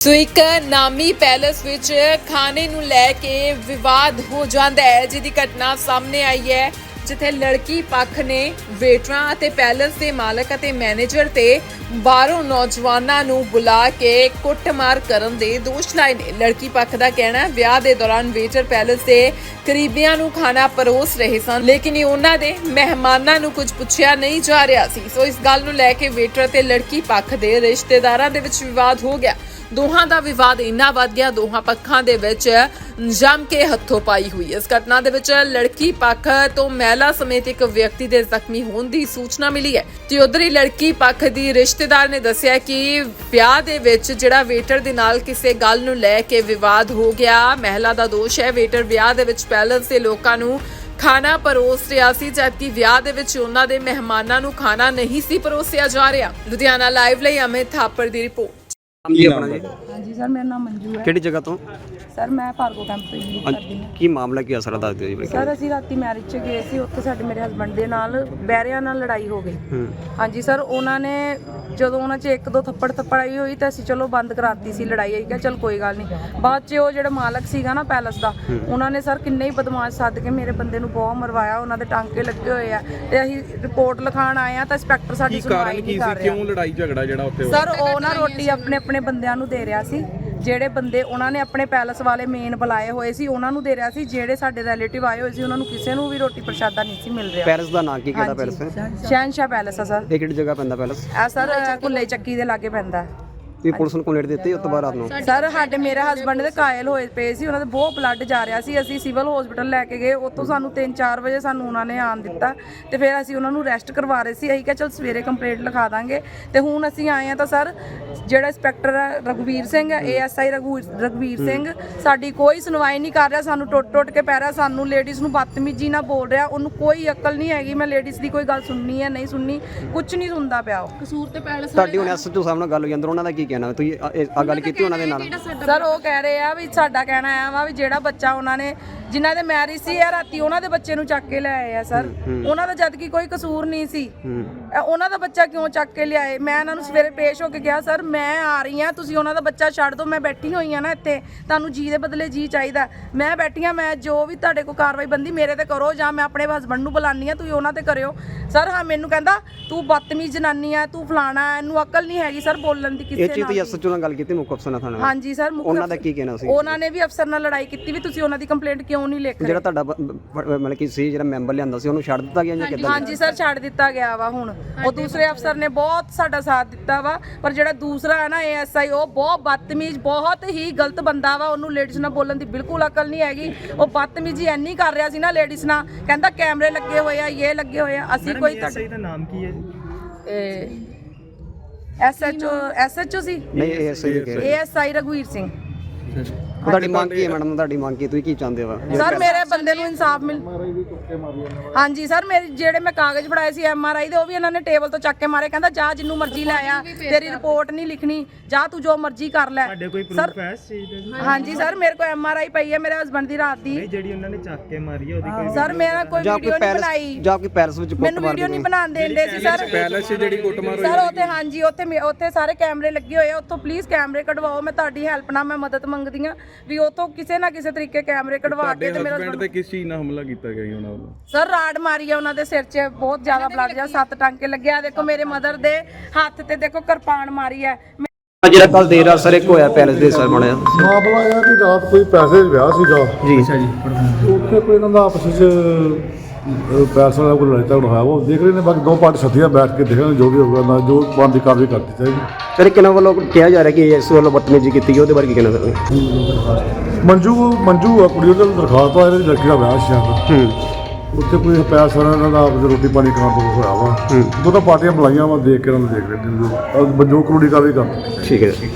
ਸੋ ਇੱਕ ਨਾਮੀ ਪੈਲਸ ਵਿੱਚ ਖਾਣੇ ਨੂੰ ਲੈ ਕੇ ਵਿਵਾਦ ਹੋ ਜਾਂਦਾ ਹੈ, ਜਿਹਦੀ ਘਟਨਾ ਸਾਹਮਣੇ ਆਈ ਹੈ, ਜਿੱਥੇ ਲੜਕੀ ਪੱਖ ਨੇ ਵੇਟਰਾਂ ਅਤੇ ਪੈਲਸ ਦੇ ਮਾਲਕ ਅਤੇ ਮੈਨੇਜਰ ਤੇ ਬਾਹਰੋਂ ਨੌਜਵਾਨਾਂ ਨੂੰ ਬੁਲਾ ਕੇ ਕੁੱਟਮਾਰ ਕਰਨ ਦੇ ਦੋਸ਼ ਲਾਏ ਨੇ। ਲੜਕੀ ਪੱਖ ਦਾ ਕਹਿਣਾ ਹੈ, ਵਿਆਹ ਦੇ ਦੌਰਾਨ ਵੇਟਰ ਪੈਲਸ ਦੇ ਕਰੀਬੀਆਂ ਨੂੰ ਖਾਣਾ ਪਰੋਸ ਰਹੇ ਸਨ, ਲੇਕਿਨ ਇਹ ਉਹਨਾਂ ਦੇ ਮਹਿਮਾਨਾਂ ਨੂੰ ਕੁਝ ਪੁੱਛਿਆ ਨਹੀਂ ਜਾ ਰਿਹਾ ਸੀ। ਸੋ ਇਸ ਗੱਲ ਨੂੰ ਲੈ ਕੇ ਵੇਟਰ ਤੇ ਲੜਕੀ ਪੱਖ ਦੇ ਰਿਸ਼ਤੇਦਾਰਾਂ ਦੇ ਵਿੱਚ ਵਿਵਾਦ ਹੋ ਗਿਆ। ਦੋਹਾਂ ਦਾ ਵਿਵਾਦ ਇੰਨਾ ਵੱਧ ਗਿਆ, ਦੋਹਾਂ ਪੱਖਾਂ ਦੇ ਵਿੱਚ ਜੰਮ ਕੇ ਹੱਥੋਂ ਪਾਈ ਹੋਈ ਇਸ ਘਟਨਾ ਦੇ ਵਿੱਚ ਲੜਕੀ ਪੱਖ ਤੋਂ ਮਹਿਲਾ ਸਮੇਤ ਇੱਕ ਵਿਅਕਤੀ ਦੇ ਜ਼ਖਮੀ ਹੋਣ ਦੀ ਸੂਚਨਾ ਮਿਲੀ ਹੈ। ਤੇ ਉਧਰ ਹੀ ਲੜਕੀ ਪੱਖ ਦੀ ਰਿਸ਼ਤੇਦਾਰ ਨੇ ਦੱਸਿਆ ਕਿ ਵਿਆਹ ਦੇ ਵਿੱਚ ਜਿਹੜਾ ਵੇਟਰ ਦੇ ਨਾਲ ਕਿਸੇ ਗੱਲ ਨੂੰ ਲੈ ਕੇ ਵਿਵਾਦ ਹੋ ਗਿਆ, ਮਹਿਲਾ ਦਾ ਦੋਸ਼ ਹੈ। ਵੇਟਰ ਵਿਆਹ ਦੇ ਵਿੱਚ ਪੈਲਸ ਦੇ ਲੋਕਾਂ ਨੂੰ ਖਾਣਾ ਪਰੋਸ ਰਿਹਾ ਸੀ, ਜਦਕਿ ਵਿਆਹ ਦੇ ਵਿੱਚ ਉਹਨਾਂ ਦੇ ਮਹਿਮਾਨਾਂ ਨੂੰ ਖਾਣਾ ਨਹੀਂ ਸੀ ਪਰੋਸਿਆ ਜਾ ਰਿਹਾ। ਲੁਧਿਆਣਾ ਲਾਈਵ ਲਈ ਅਮਿਤ ਥਾਪਰ ਦੀ ਰਿਪੋਰਟ। ਆਪਣਾ ਜੀ ਹਾਂਜੀ ਸਰ ਮੇਰਾ ਨਾਮ ਮੰਜੂ ਹੈ। ਕਿਹੜੀ ਜਗ੍ਹਾ ਤੋਂ? ਸਰ ਮੈਂ ਭਾਰਗੋ ਕੈਂਪ ਤੋਂ ਹੀ ਕਰਦੀ ਹਾਂ। ਕੀ ਮਾਮਲਾ ਕੀ ਅਸਰ ਦੱਸ ਦਿਓ ਜੀ ਸਰ ਅਸੀਂ ਰਾਤੀ ਮੈਰਿਜ 'ਚ ਗਏ ਸੀ ਉੱਥੇ ਸਾਡੇ ਮੇਰੇ ਹਸਬੰਡ ਦੇ ਨਾਲ ਬੈਰਿਆਂ ਨਾਲ ਲੜਾਈ ਹੋ ਗਈ। ਹਾਂਜੀ ਸਰ ਉਹਨਾਂ ਨੇ ਜਦੋਂ ਉਹਨਾਂ 'ਚ ਇੱਕ ਦੋ ਥੱਪੜ ਥੱਪੜਾਈ ਹੋਈ ਤਾਂ ਅਸੀਂ ਚਲੋ ਬੰਦ ਕਰਾਤੀ ਸੀ ਲੜਾਈ ਆਈ ਕਿਹਾ ਚਲ ਕੋਈ ਗੱਲ ਨਹੀਂ ਬਾਅਦ 'ਚ ਉਹ ਜਿਹੜਾ ਮਾਲਕ ਸੀਗਾ ਨਾ ਪੈਲਸ ਦਾ ਉਹਨਾਂ ਨੇ ਸਰ ਕਿੰਨੇ ਹੀ ਬਦਮਾਸ਼ ਸੱਦ ਕੇ ਮੇਰੇ ਬੰਦੇ ਨੂੰ ਬਹੁਤ ਮਰਵਾਇਆ ਉਹਨਾਂ ਦੇ ਟਾਂਕੇ ਲੱਗੇ ਹੋਏ ਆ ਤੇ ਅਸੀਂ ਰਿਪੋਰਟ ਲਿਖਾਣ ਆਏ ਆ ਤਾਂ ਇੰਸਪੈਕਟਰ ਸਾਡੀ ਕੀ ਸੁਣਵਾਈ ਨਹੀਂ ਕੀ ਕਰ ਰਿਹਾ। ਕਿਉਂ ਲੜਾਈ ਝਗੜਾ ਜਿਹੜਾ ਉੱਥੇ ਹੋਇਆ? ਸਰ ਉਹ ਨਾ ਰੋਟੀ ਆਪਣੇ ਆਪਣੇ ਬੰਦਿਆਂ ਨੂੰ ਦੇ ਰਿਹਾ ਸੀ। ਜਿਹੜੇ ਬੰਦੇ ਉਹਨਾਂ ਨੇ ਆਪਣੇ ਪੈਲਸ ਵਾਲੇ ਮੇਨ ਬੁਲਾਏ ਹੋਏ ਸੀ ਉਹਨਾਂ ਨੂੰ ਦੇ ਰਿਹਾ ਸੀ ਜਿਹੜੇ ਸਾਡੇ ਰਿਲੇਟਿਵ ਆਏ ਹੋਏ ਸੀ ਉਹਨਾਂ ਨੂੰ ਕਿਸੇ ਨੂੰ ਵੀ ਰੋਟੀ ਪ੍ਰਸ਼ਾਦਾ ਨਹੀਂ ਸੀ ਮਿਲ ਰਿਹਾ। ਪੈਰਿਸ ਦਾ ਨਾਂ ਕੀ ਕਿਹੜਾ ਪੈਰਿਸ ਹੈ? ਸ਼ਹਿਨਸ਼ਾਹ ਪੈਲਸ ਆ ਸਰ। ਇਹ ਕਿਹੜੀ ਜਗ੍ਹਾ ਪੈਂਦਾ ਪੈਲਸ? ਇਹ ਸਰ ਕੁੱਲੇ ਚੱਕੀ ਦੇ ਲਾਗੇ ਪੈਂਦਾ। ਹੈ। ਤੁਸੀਂ ਪੁਲਿਸ ਨੂੰ ਕੰਪਲੇਂਟ ਦਿੱਤੀ ਉਸ ਤੋਂ ਬਾਅਦ ਰਾਤ ਨੂੰ। ਸਰ ਸਾਡੇ ਮੇਰੇ ਹਸਬੰਡ ਦੇ ਕਾਇਲ ਹੋਏ ਪਏ ਸੀ ਉਹਨਾਂ ਦੇ ਬਹੁਤ ਬਲੱਡ ਜਾ ਰਿਹਾ ਸੀ। ਅਸੀਂ ਸਿਵਲ ਹਸਪੀਟਲ ਲੈ ਕੇ ਗਏ ਉੱਥੋਂ ਸਾਨੂੰ 3-4 ਵਜੇ ਸਾਨੂੰ ਉਹਨਾਂ ਨੇ ਆਣ ਦਿੱਤਾ ਤੇ ਫਿਰ ਅਸੀਂ ਉਹਨਾਂ ਨੂੰ ਰੈਸਟ ਕਰਵਾ ਰਹੇ ਸੀ। ਅਸੀਂ ਕਿਹਾ ਚਲ ਸਵੇਰੇ ਕੰਪਲੇਂਟ ਲਿਖਾ ਦਾਂਗੇ। ਤੇ ਹੁਣ ਅਸੀਂ ਆਏ ਆ ਤਾਂ ਸਰ ਜਿਹੜਾ ਇੰਸਪੈਕਟਰ ਹੈ ਰਘਵੀਰ ਸਿੰਘ ਹੈ ਏਐਸਆਈ ਰਘਵੀਰ ਸਿੰਘ ਸਾਡੀ ਕੋਈ ਸੁਣਵਾਈ ਨਹੀਂ ਕਰ ਰਿਹਾ ਸਾਨੂੰ ਟੁੱਟ-ਟੁੱਟ ਕੇ ਪੈ ਰਿਹਾ ਸਾਨੂੰ ਲੇਡੀਜ਼ ਨੂੰ ਬਦਤਮੀਜ਼ੀ ਨਾਲ ਬੋਲ ਰਿਹਾ ਉਹਨੂੰ ਕੋਈ ਅਕਲ ਨਹੀਂ ਹੈਗੀ। ਮੈਂ ਲੇਡੀਜ਼ ਦੀ ਕੋਈ ਗੱਲ ਸੁਣਨੀ ਹੈ ਨਹੀਂ ਸੁਣਨੀ ਕੁਝ ਨਹੀਂ ਸੁਣਦਾ ਪਿਆ ਉਹ। ਤੁਹਾਡੀ ਹੁਣ ਐਸਐਚਓ ਸਾਹਿਬ ਨਾਲ ਗੱਲ ਹੋਈ ਅੰਦਰ ਉਹਨਾਂ ਦਾ ਕੀ ਕਹਿਣਾ ਤੁਸੀਂ ਆ- ਇਹ- ਆ ਗੱਲ ਕੀਤੀ ਉਹਨਾਂ ਦੇ ਨਾਲ? ਸਰ ਉਹ ਕਹਿ ਰਹੇ ਆ ਵੀ ਸਾਡਾ ਕਹਿਣਾ ਆ ਵਾ ਵੀ ਜਿਹੜਾ ਬੱਚਾ ਉਹਨਾਂ ਨੇ ਜਿਨ੍ਹਾਂ ਦੇ ਮੈਰਿਜ ਸੀ ਆ ਰਾਤੀ ਉਹਨਾਂ ਦੇ ਬੱਚੇ ਨੂੰ ਚੱਕ ਕੇ ਲਿਆਏ ਆ ਸਰ ਉਹਨਾਂ ਦਾ ਜਦ ਕਿ ਕੋਈ ਕਸੂਰ ਨਹੀਂ ਸੀ। ਹੂੰ। ਇਹ ਉਹਨਾਂ ਦਾ ਬੱਚਾ ਕਿਉਂ ਚੱਕ ਕੇ ਲਿਆਏ? ਮੈਂ ਇਹਨਾਂ ਨੂੰ ਸਵੇਰੇ ਪੇਸ਼ ਹੋ ਕੇ ਕਿਹਾ ਸਰ ਮੈਂ ਆ ਰਹੀ ਆ ਤੁਸੀਂ ਉਹਨਾਂ ਦਾ ਬੱਚਾ ਛੱਡ ਦਿਓ ਮੈਂ ਬੈਠੀ ਹੋਈ ਆ ਨਾ ਇੱਥੇ। ਤੁਹਾਨੂੰ ਜੀ ਦੇ ਬਦਲੇ ਜੀ ਚਾਹੀਦਾ। ਮੈਂ ਬੈਠੀ ਆ ਮੈਂ ਜੋ ਵੀ ਤੁਹਾਡੇ ਕੋਲ ਕਾਰਵਾਈ ਬੰਦੀ ਮੇਰੇ ਤੇ ਕਰੋ ਜਾਂ ਮੈਂ ਆਪਣੇ ਹਸਬੰਡ ਨੂੰ ਬੁਲਾਨੀ ਆ ਤੁਸੀਂ ਉਹਨਾਂ ਤੇ ਕਰਿਓ। ਸਰ ਹਾਂ ਮੈਨੂੰ ਕਹਿੰਦਾ ਤੂੰ ਬਦਤਮੀਜ਼ ਜਨਾਨੀ ਆ ਤੂੰ ਫਲਾਣਾ ਹੈ, ਇਹਨੂੰ ਅਕਲ ਨਹੀਂ ਹੈਗੀ ਸਰ ਬੋਲਣ ਦੀ ਕਿਸੇ ਤੁਸੀਂ ਵੀ। ਐਸਐਚਓ ਨਾਲ ਗੱਲ ਕੀਤੀ ਮੁੱਖ ਅਫਸਰ ਨਾਲ ਥਾਣੇ ਨਾਲ? ਹਾਂਜੀ ਸਰ ਮੁੱਖ ਉਹਨਾਂ ਦਾ ਕੀ ਕਹਿਣਾ ਸੀ? ਉਹਨਾਂ ਨੇ ਵੀ ਅਫਸਰ ਨਾਲ ਲੜਾਈ ਕੀਤੀ ਵੀ ਤੁਸੀਂ ਉਹਨਾਂ ਦੀ ਕੰਪਲੇਂਟ ਕਿਉਂ ਨਹੀਂ ਲਿਖ ਰਹੇ? ਜਿਹੜਾ ਤੁਹਾਡਾ ਬ- ਬ- ਮਤਲਬ ਕਿ ਸੀ ਜਿਹੜਾ ਮੈਂਬਰ ਲਿਆਂਦਾ ਸੀ ਉਹਨੂੰ ਛੱਡ ਦਿੱਤਾ ਗਿਆ ਜਾਂ ਕਿੱਦਾਂ? ਹਾਂਜੀ ਸਰ ਛੱਡ ਦਿੱਤਾ ਗਿਆ ਵਾ ਹੁਣ। ਉਹ ਦੂਸਰੇ ਅਫਸਰ ਨੇ ਬਹੁਤ ਸਾਡਾ ਸਾਥ ਦਿੱਤਾ ਵਾ ਪਰ ਜਿਹੜਾ ਦੂਸਰਾ ਹੈ ਨਾ ਏਐਸਆਈ ਉਹ ਬਹੁਤ ਬਦਤਮੀਜ਼ ਬਹੁਤ ਹੀ ਗਲਤ ਬੰਦਾ ਵਾ। ਉਹਨੂੰ ਲੇਡੀਜ਼ ਨਾਲ ਬੋਲਣ ਦੀ ਬਿਲਕੁਲ ਅਕਲ ਨਹੀਂ ਹੈਗੀ। ਉਹ ਬਦਤਮੀਜ਼ੀ ਇੰਨੀ ਕਰ ਰਿਹਾ ਸੀ ਨਾ ਲੇਡੀਜ਼ ਨਾਲ। ਕਹਿੰਦਾ ਕੈਮਰੇ ਲੱਗੇ ਹੋਏ ਆ ਇਹ ਲੱਗੇ ਹੋਏ ਆ। ਅਸੀਂ ਕੋਈ ਸਹੀ ਦਾ ਨਾਮ ਕੀ ਹੈ ਜੀ? ਐਸਐਚਓ ਐਸਐਚਓ ਸੀ? ਨਹੀਂ ਇਹ ਸਹੀ ਕਹਿ ਰਹੇ ਏਐਸਆਈ ਰਘਵੀਰ ਸਿੰਘ। ਤੁਹਾਡੀ ਮੰਗ ਕੀ ਹੈ ਮੈਡਮ? ਤੁਹਾਡੀ ਮੰਗ ਕੀ ਤੁਸੀਂ ਕੀ ਚਾਹੁੰਦੇ ਹੋ? ਸਰ ਮੇਰੇ ਬੰਦੇ ਨੂੰ ਇਨਸਾਫ ਮਿਲ ਹਾਂਜੀ ਸਰ ਮੇਰੇ ਜਿਹੜੇ ਮੈਂ ਕਾਗਜ਼ ਫੜਾਏ ਸੀ ਐਮਆਰਆਈ ਦੇ ਉਹ ਵੀ ਇਹਨਾਂ ਨੇ ਟੇਬਲ ਤੋਂ ਚੱਕ ਕੇ ਮਾਰੇ। ਕਹਿੰਦਾ ਜਾ ਜਿੰਨੂੰ ਮਰਜ਼ੀ ਲੈ ਆ ਤੇਰੀ ਰਿਪੋਰਟ ਨਹੀਂ ਲਿਖਣੀ। ਜਾ ਤੂੰ ਜੋ ਮਰਜ਼ੀ ਕਰ ਲੈ। ਤੁਹਾਡੇ ਕੋਈ ਸਰ ਪ੍ਰੂਫ ਹੈ ਇਸ ਚੀਜ਼ ਦਾ ਜੀ? ਹਾਂਜੀ ਸਰ ਮੇਰੇ ਕੋਲ ਐਮਆਰਆਈ ਪਈ ਹੈ ਮੇਰੇ ਹਸਬੰਡ ਦੀ ਰਾਤ ਦੀ। ਨਹੀਂ ਜਿਹੜੀ ਉਹਨਾਂ ਨੇ ਚੱਕ ਕੇ ਮਾਰੀ ਹੈ ਉਹਦੀ ਕੋਈ ਸਰ ਮੇਰਾ ਕੋਈ ਜਾਂ ਵੀਡੀਓ ਨਹੀਂ ਪੈਰਿਸ ਬਣਾਈ। ਜਾਂ ਕੋਈ ਪੈਰਿਸ ਵਿੱਚ ਕੁੱਟ ਮੈਨੂੰ ਮਾਰ ਵੀਡੀਓ ਨਹੀਂ ਬਣਾਉਣ ਦੇਂਦੇ ਸੀ ਸਰ। ਪੈਲਸ 'ਚ ਜਿਹੜੀ ਕੁੱਟਮਾਰ ਸਰ ਉੱਥੇ ਹਾਂਜੀ ਉੱਥੇ ਮੇ- ਉੱਥੇ ਸਾਰੇ ਕੈਮਰੇ ਲੱਗੇ ਹੋਏ ਆ। ਉੱਥੋਂ ਪਲੀਜ਼ ਕੈਮਰੇ ਕਢਵਾਓ ਮੈਂ ਤੁਹਾਡੀ ਹੈਲਪ ਨਾਲ ਮੈਂ ਮਦਦ ਮੰਗਦੀ ਆ ਵੀ ਉੱਥੋਂ ਕਿਸੇ ਨਾ ਕਿਸੇ ਤਰੀਕੇ ਕੈਮਰੇ ਕਢਵਾ ਕੇ ਤੇ ਮੇਰਾ ਹਸਬੰਡ ਤੇ ਕਿਸ ਚੀਜ਼ ਨਾਲ ਹਮਲਾ ਕੀਤਾ ਗਿਆ ਜੀ ਉਹਨਾਂ ਵੱਲੋਂ? ਸਰ ਰਾਡ ਮਾਰੀ ਆ ਉਹਨਾਂ ਦੇ ਸਿਰ 'ਚ ਬਹੁਤ ਜ਼ਿਆਦਾ ਬਲੱਡ ਜਾ ਸੱਤ ਟਾਂਕੇ ਲੱਗਿਆ ਦੇਖੋ ਮੇਰੇ ਮਦਰ ਦੇ ਹੱਥ ਤੇ ਦੇਖੋ ਕਿਰਪਾਨ ਮਾਰੀ ਹੈ ਜਿਹੜਾ ਕੱਲ ਦੇਰ ਰਾਤ ਸਰ ਇੱਕ ਹੋਇਆ ਪੈਰਿਸ ਦੇ ਸਰ ਬਣਿਆ। ਮਾਮਲਾ ਇਹ ਕਿ ਰਾਤ ਕੋਈ ਪੈਸੇ ਵਿਆਹ ਸੀਗਾ। ਜੀ ਅੱਛਾ ਜੀ। ਉੱਥੇ ਕੋਈ ਇਹਨਾਂ ਦਾ ਆਪਸ ਵਿੱਚ ਪੈਸੇ ਵਾਲਾ ਕੋਈ ਲੜਾਈ ਝਗੜਾ ਹੋਇਆ ਉਹ ਦੇਖ ਰਹੇ ਨੇ ਬਾਕੀ ਦੋ ਪਾਰਟੀ ਸੱਦੀਆਂ ਬੈਠ ਕੇ ਦੇਖਣ ਜੋ ਵੀ ਹੋਊਗਾ ਨਾ ਜੋ ਬੰਦੀ ਕਾਰਵਾਈ ਕਰਦੀ ਚਾਹੀਦੀ। ਸਰ ਕਿਨਾਂ ਵੱਲੋਂ ਕਿਹਾ ਜਾ ਰਿਹਾ ਕਿ ਇਸ ਵੱਲੋਂ ਬਦਤਮੀਜ਼ੀ ਕੀਤੀ ਗਈ ਉਹਦੇ ਬਾਰੇ ਕੀ ਕਹਿਣਾ ਸਰ ਮੰਜੂ ਮੰਜੂ ਆ ਕੁੜੀ ਉਹਦੇ ਦਰਖਾਸਤ ਆ ਇਹਦੀ ਲੜਕੀ ਦਾ ਵਿਆਹ ਸ਼ਾਇਦ। ਉੱਥੇ ਕੋਈ ਪੈਸੇ ਇਹਨਾਂ ਦਾ ਆਪਸ ਰੋਟੀ ਪਾਣੀ ਖਾਣ ਤੋਂ ਹੋਇਆ ਵਾ। ਦੋ ਤਾਂ ਪਾਰਟੀਆਂ ਬੁਲਾਈਆਂ ਵਾ ਦੇਖ ਕੇ ਇਹਨਾਂ ਨੂੰ ਦੇਖ ਰਹੇ ਨੇ ਜੋ। ਜੋ ਕਾਰਵਾਈ ਕਰਦੀ ਠੀਕ ਹੈ। ਜੀ